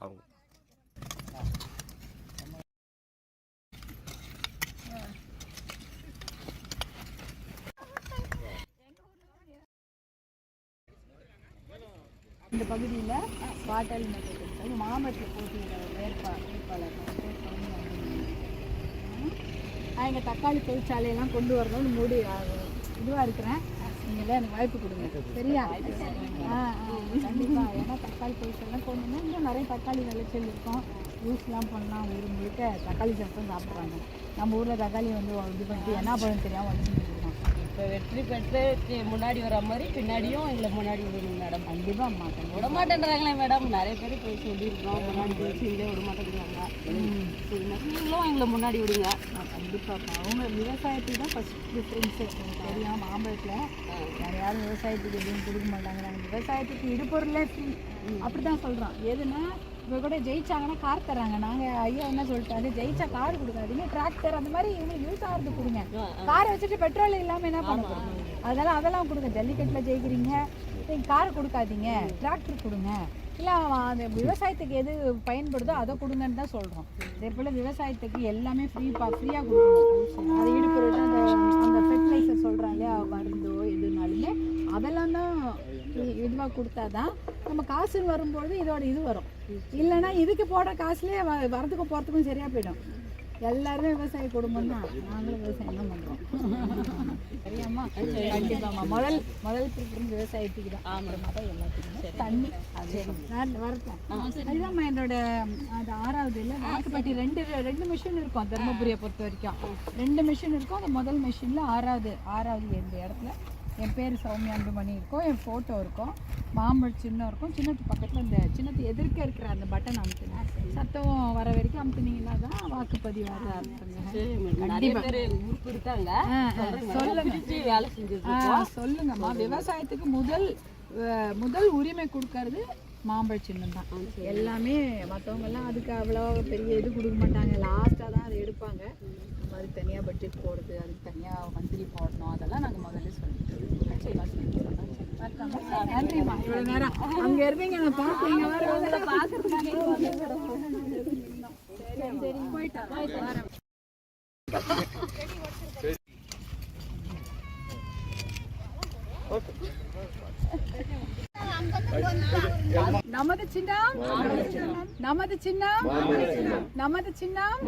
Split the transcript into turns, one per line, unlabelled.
அவங்க
இந்த பகுதியில் வாட்டல் மெட்ரிக் மாம்பழத்தில் போட்டியிட வேட்பா வேட்பாளர் நான் எங்கள் தக்காளி தொழிற்சாலையெல்லாம் கொண்டு வரணும்னு மூடி இதுவாக இருக்கிறேன். நீங்கள் எனக்கு வாய்ப்பு கொடுங்க. சரியா? ஆ கண்டிப்பாக ஏன்னா தக்காளி கொண்டு வந்தா இன்னும் நிறைய தக்காளி விளைச்சல் இருக்கும். ஜூஸ்லாம் பண்ணலாம் ஊர் முழுக்க தக்காளி சாப்பிட்டு சாப்பிட்றாங்க நம்ம ஊரில் தக்காளி வந்து இது பண்ணிட்டு என்ன பழம் தெரியாமல் வச்சுட்டு
இப்போ வெற்றி பெற்று முன்னாடி வர மாதிரி பின்னாடியும் எங்களை முன்னாடி விடணும் மேடம்?
கண்டிப்பாக மாட்டேன்
விட மாட்டேன்றாங்களே மேடம். நிறைய பேர் போய் சொல்லியிருக்கோம். முன்னாடி போய் விட மாட்டேங்கிறாங்க நீங்களும் எங்களை முன்னாடி விடுங்க.
கண்டிப்பாக அவங்க விவசாயத்துக்கு தான் ஃபஸ்ட் ப்ரிஃபரன்ஸு தெரியும் மாம்பழத்தில் வேறு யாரும் விவசாயத்துக்கு எதுவும் கொடுக்க மாட்டாங்க. நாங்கள் விவசாயத்துக்கு இடுபொருளே ஃப்ரீ அப்படி தான் சொல்கிறோம் எதுனா இப்போ கூட ஜெயிச்சாங்கன்னா கார் தராங்க நாங்கள் ஐயா என்ன சொல்லிட்டாரு? ஜெயிச்சா கார் கொடுக்காதீங்க. டிராக்டர் அந்த மாதிரி இவங்களுக்கு யூஸ் ஆகிறது கொடுங்க. காரை வச்சுட்டு பெட்ரோல் இல்லாமல் என்ன பண்ண போகிறோம் அதெல்லாம் அதெல்லாம் கொடுங்க. ஜல்லிக்கட்டில் ஜெயிக்கிறீங்க. நீங்கள் கார் கொடுக்காதீங்க டிராக்டர் கொடுங்க. இல்லை அந்த விவசாயத்துக்கு எது பயன்படுதோ அதை கொடுங்கன்னு தான் சொல்கிறோம் அதே போல் விவசாயத்துக்கு எல்லாமே ஃப்ரீப்பா ஃப்ரீயாக கொடுக்கணும். அது இடுப்புறது அந்த அந்த ஃபெர்டிலைசர் சொல்கிறாங்க இல்லையா மருந்தோ எதுனாலுமே அதெல்லாம் தான் இதுவாக கொடுத்தா தான் நம்ம காசுன்னு வரும்பொழுது இதோட இது வரும். இல்லைன்னா இதுக்கு போடுற காசுலேயே வ வரதுக்கும் போகிறதுக்கும் சரியாக போயிடும். எல்லாருமே விவசாய குடும்பம் தான் நாங்களும் விவசாயம் தான் பண்ணுறோம் சரியாம்மா? கண்டிப்பாம்மா. முதல் முதல் ப்ரிஃபரன்ஸ் விவசாயத்துக்கு தான். அப்புறமா தான் எல்லாத்துக்கும். தண்ணி. அது நான் வரட்டேன். அதுதான்மா என்னோட அது ஆறாவது இல்லை வாக்குப்பட்டி ரெண்டு ரெண்டு மிஷின் இருக்கும் தருமபுரியை பொறுத்த வரைக்கும். ரெண்டு மிஷின் இருக்கும். அந்த முதல் மிஷினில் ஆறாவது ஆறாவது இந்த இடத்துல? என் பேர் சௌமியா அன்புமணி இருக்கும். என் ஃபோட்டோ இருக்கும். மாம்பழம் சின்னம் இருக்கும். சின்னத்து பக்கத்தில் இந்த சின்னத்து எதிர்க்க இருக்கிற அந்த பட்டன் அமுத்துங்க சத்தம் வர வரைக்கும் அமுத்துனீங்கன்னா தான் வாக்குப்பதிவு வர ஆரம்பிச்சுங்க
சரி மேடம் நிறைய பேர் ஊருக்கு இருக்காங்க
ஆ, ஆ, சொல்லுங்க. சொல்லுங்கம்மா. விவசாயத்துக்கு முதல் முதல் உரிமை கொடுக்கறது மாம்பழ சின்னம் தான். எல்லாமே மற்றவங்க எல்லாம் அதுக்கு அவ்வளோ பெரிய இது கொடுக்க மாட்டாங்க. லாஸ்ட்டாக தான் அதை எடுப்பாங்க. நம்ம அதுக்கு தனியாக பட்ஜெட் போடுறது அதுக்கு தனியாக மந்திரி போடணும். அதெல்லாம் நாங்கள் முதல்ல சொல்லிட்டு நன்றிம்மா. இவ்வளோ நேரம். அங்கே இருந்தீங்க நான் வர பார்க்குறதுக்காக நமது சின்னம் நமது சின்னம் நமது சின்னம்